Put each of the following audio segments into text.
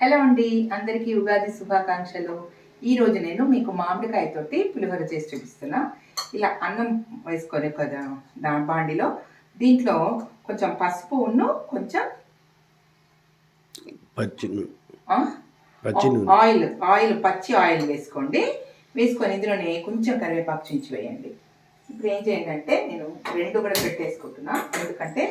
Hello అండి అందరికీ ఉగాది శుభాకాంక్షలు. ఈ రోజు నేను మీకు మామిడికాయతోటి పులిహోర చేసి చూపిస్తున్నా. ఇలా అన్నం వేసుకొని కదా దా బాండిలో దీంట్లో కొంచెం పసుపు ఉన్ను కొంచెం ఆయిల్ ఆయిల్ పచ్చి ఆయిల్ వేసుకోండి. వేసుకొని ఇందులోనే కొంచెం కరివేపాకు చించి వేయండి. ఇప్పుడు ఏం చేయండి అంటే నేను రెండు కూడా పెట్టేసుకుంటున్నా. ఎందుకంటే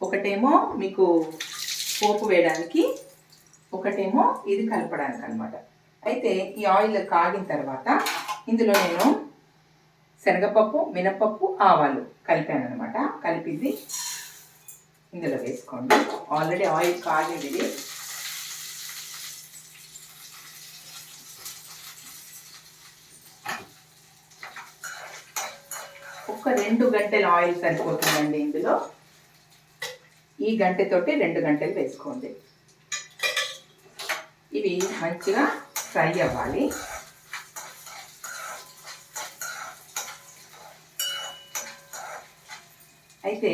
ఒకటేమో మీకు పోపు వేయడానికి ఒకటేమో ఇది కలపడానికి అనమాట అయితే ఈ ఆయిల్ కాగిన తర్వాత ఇందులో నేను శనగపప్పు మినపప్పు ఆవాలు కలిపాను అనమాట కలిపింది ఇందులో వేసుకోండి. ఆల్రెడీ ఆయిల్ కాగింది. ఒక రెండు గంటల ఆయిల్ సరిపోతుందండి ఇందులో. ఈ గంటతోటి రెండు గంటలు వేసుకోండి. ఇవి మంచిగా ఫ్రై అవ్వాలి. అయితే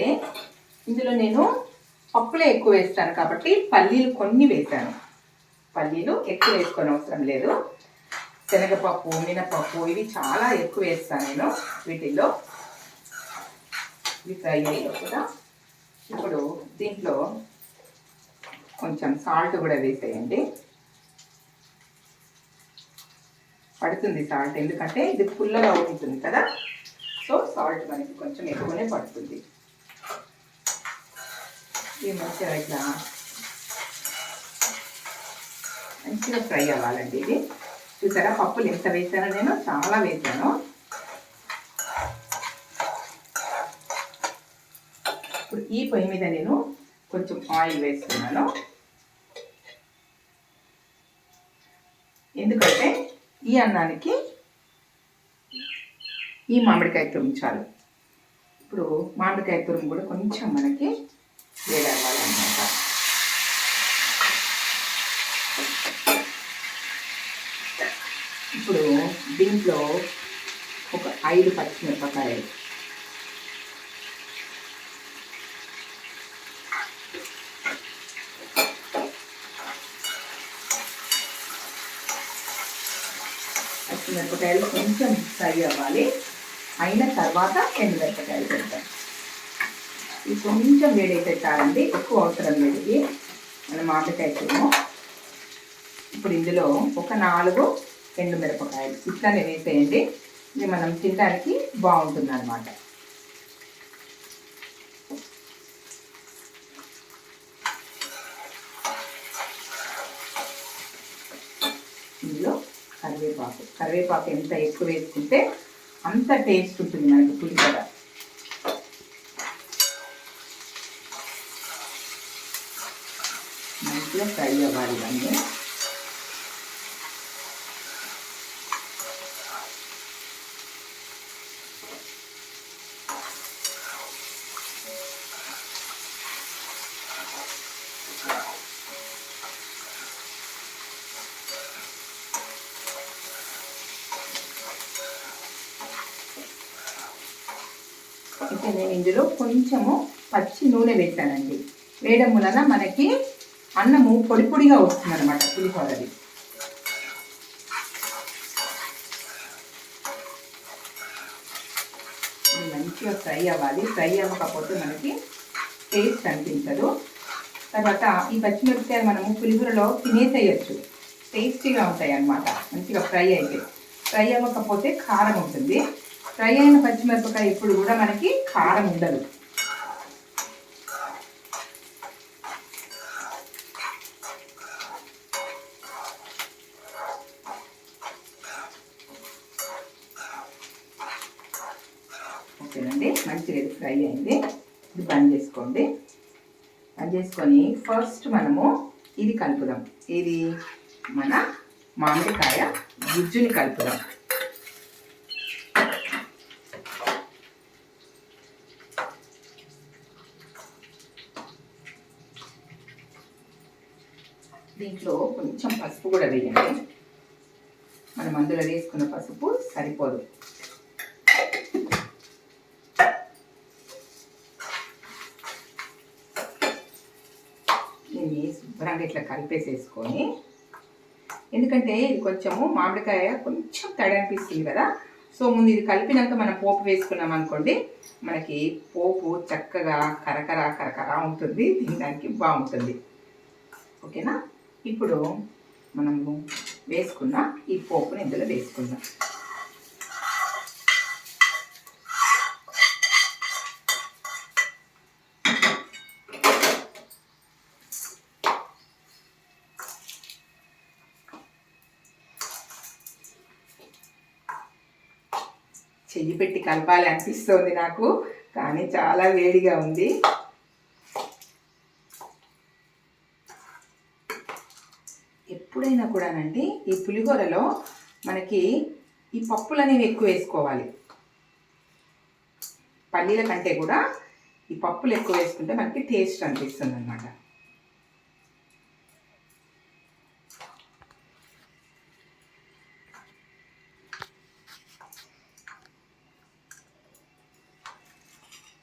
ఇందులో నేను పప్పులే ఎక్కువ వేస్తాను కాబట్టి పల్లీలు కొన్ని వేసాను పల్లీలు ఎక్కువ వేసుకొని అవసరం లేదు. శనగపప్పు మినపప్పు ఇవి చాలా ఎక్కువ వేస్తాను నేను వీటిల్లో. ఇవి ఫ్రై అయ్యాయి కూడా ఇప్పుడు దీంట్లో కొంచెం సాల్ట్ కూడా వేసేయండి. పడుతుంది సాల్ట్ ఎందుకంటే ఇది పుల్లగా ఉంటుంది కదా. సో సాల్ట్ మనకి కొంచెం ఎక్కువనే పడుతుంది. ఈ మంచిగా ఇట్లా మంచిగా ఫ్రై అవ్వాలండి ఇది. చూసారా పప్పులు ఎంత వేసానో నేను? చాలా వేసాను. ఇప్పుడు ఈ పొయ్యి మీద నేను కొంచెం ఆయిల్ వేస్తున్నాను. ఎందుకంటే ఈ అన్నానికి ఈ మామిడికాయ తురుము చాలు. ఇప్పుడు మామిడికాయ తురుము కూడా కొంచెం మనకి వేడవ్వాలన్నమాట ఇప్పుడు దీంట్లో ఒక ఐదు పచ్చిమిరపకాయలు మిరపకాయలు కొంచెం ఫ్రై అవ్వాలి. అయిన తర్వాత ఎండు మిరపకాయలు పెడతాం. ఇది కొంచెం వేడైతే చాలండి ఎక్కువ అవసరం లేదు ఇది. మన మామిడికాయ చూము ఇప్పుడు ఇందులో ఒక నాలుగు ఎండు మిరపకాయలు ఇట్లానే వేసేయండి. ఇది మనం తినడానికి బాగుంటుంది అనమాట ఇందులో కరివేపాకు. కరివేపాకు ఎంత ఎక్కువ వేసుకుంటే అంత టేస్ట్ ఉంటుంది మనకి పులిహోర. మంచిగా ఫ్రై అవ్వాలి ఇవన్నీ. అయితే నేను ఇందులో కొంచెము పచ్చి నూనె వేసానండి వేయడం వలన మనకి అన్నము పొడి పొడిగా వస్తుంది అనమాట పులిహోరది మంచిగా ఫ్రై అవ్వాలి. ఫ్రై అవ్వకపోతే మనకి టేస్ట్ అనిపించదు. తర్వాత ఈ పచ్చిమిరపకాయలు మనము పులిహోరలో తినేసేయచ్చు. టేస్టీగా ఉంటాయి అన్నమాట మంచిగా ఫ్రై అయితే. ఫ్రై అవ్వకపోతే కారం ఉంటుంది. ఫ్రై అయిన పచ్చిమిరపకాయ ఇప్పుడు కూడా మనకి కారం ఉండదు. ఓకేనండి మంచిగా ఫ్రై అయింది. ఇది బంద్ చేసుకోండి. బంద్ చేసుకొని ఫస్ట్ మనము ఇది కలుపుదాం. ఇది మన మామిడికాయ గుజ్జుని కలుపుదాం. దీంట్లో కొంచెం పసుపు కూడా వేయండి. మనం అందులో వేసుకున్న పసుపు సరిపోదు. దీన్ని శుభ్రంగా ఇట్లా కలిపేసేసుకొని ఎందుకంటే ఇది కొంచెము మామిడికాయ కొంచెం తడి అనిపిస్తుంది కదా. సో ముందు ఇది కలిపినాక మనం పోపు వేసుకున్నాం అనుకోండి మనకి పోపు చక్కగా కరకర కరకర ఉంటుంది తినడానికి బాగుంటుంది. ఓకేనా? ఇప్పుడు మనము వేసుకున్న ఈ పోపుని ఇందులో వేసుకుందాం. చెయ్యి పెట్టి కలపాలి అనిపిస్తుంది నాకు కానీ చాలా వేడిగా ఉంది. ఎప్పుడైనా కూడానండి ఈ పులిహోరలో మనకి ఈ పప్పులు అనేవి ఎక్కువ వేసుకోవాలి. పల్లీల కంటే కూడా ఈ పప్పులు ఎక్కువ వేసుకుంటే మనకి టేస్ట్ అనిపిస్తుంది అనమాట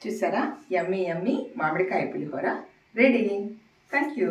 చూసారా? యమ్మీ యమ్మీ మామిడికాయ పులిహోర. Ready thank you